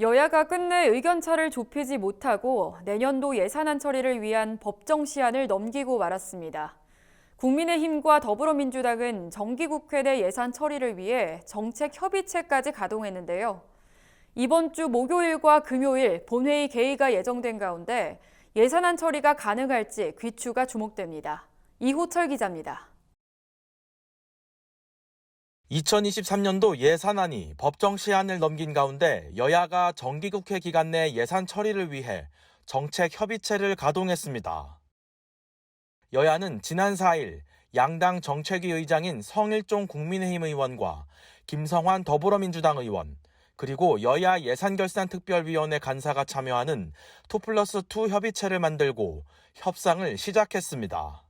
여야가 끝내 의견차를 좁히지 못하고 내년도 예산안 처리를 위한 법정 시한을 넘기고 말았습니다. 국민의힘과 더불어민주당은 정기국회 내 예산 처리를 위해 정책 협의체까지 가동했는데요. 이번 주 목요일과 금요일 본회의 개의가 예정된 가운데 예산안 처리가 가능할지 귀추가 주목됩니다. 이호철 기자입니다. 2023년도 예산안이 법정 시한을 넘긴 가운데 여야가 정기국회 기간 내 예산 처리를 위해 정책 협의체를 가동했습니다. 여야는 지난 4일 양당 정책위 의장인 성일종 국민의힘 의원과 김성환 더불어민주당 의원, 그리고 여야 예산결산특별위원회 간사가 참여하는 2 플러스 2 협의체를 만들고 협상을 시작했습니다.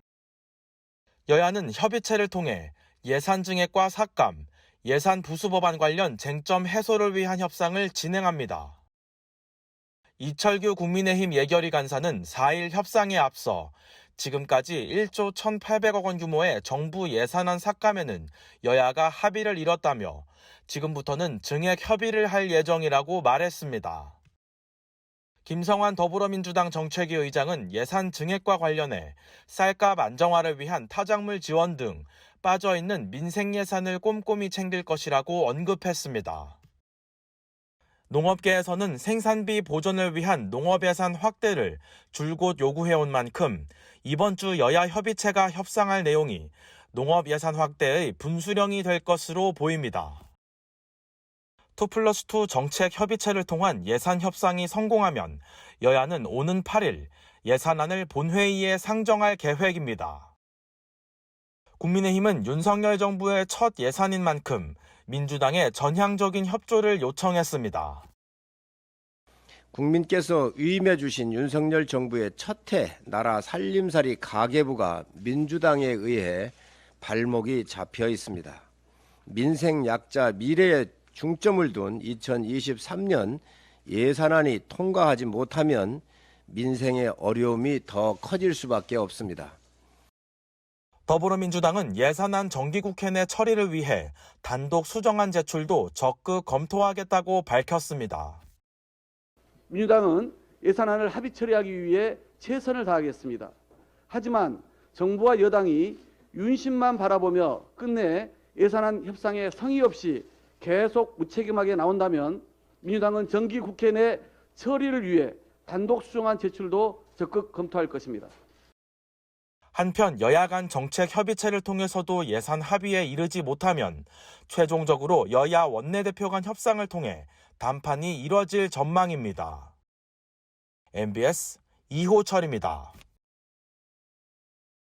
여야는 협의체를 통해 예산 증액과 삭감, 예산 부수 법안 관련 쟁점 해소를 위한 협상을 진행합니다. 이철규 국민의힘 예결위 간사는 4일 협상에 앞서 지금까지 1조 1,800억 원 규모의 정부 예산안 삭감에는 여야가 합의를 이뤘다며 지금부터는 증액 협의를 할 예정이라고 말했습니다. 김성환 더불어민주당 정책위 의장은 예산 증액과 관련해 쌀값 안정화를 위한 타작물 지원 등 빠져있는 민생 예산을 꼼꼼히 챙길 것이라고 언급했습니다. 농업계에서는 생산비 보존을 위한 농업 예산 확대를 줄곧 요구해온 만큼 이번 주 여야 협의체가 협상할 내용이 농업 예산 확대의 분수령이 될 것으로 보입니다. 2 플러스 2 정책 협의체를 통한 예산 협상이 성공하면 여야는 오는 8일 예산안을 본회의에 상정할 계획입니다. 국민의힘은 윤석열 정부의 첫 예산인 만큼 민주당의 전향적인 협조를 요청했습니다. 국민께서 위임해 주신 윤석열 정부의 첫해 나라 살림살이 가계부가 민주당에 의해 발목이 잡혀 있습니다. 민생 약자 미래에 중점을 둔 2023년 예산안이 통과하지 못하면 민생의 어려움이 더 커질 수밖에 없습니다. 더불어민주당은 예산안 정기국회 내 처리를 위해 단독 수정안 제출도 적극 검토하겠다고 밝혔습니다. 민주당은 예산안을 합의 처리하기 위해 최선을 다하겠습니다. 하지만 정부와 여당이 윤심만 바라보며 끝내 예산안 협상에 성의 없이 계속 무책임하게 나온다면 민주당은 정기 국회 내 처리를 위해 단독 수정안 제출도 적극 검토할 것입니다. 한편 여야 간 정책 협의체를 통해서도 예산 합의에 이르지 못하면 최종적으로 여야 원내대표 간 협상을 통해 단판이 이뤄질 전망입니다. MBS 이호철입니다.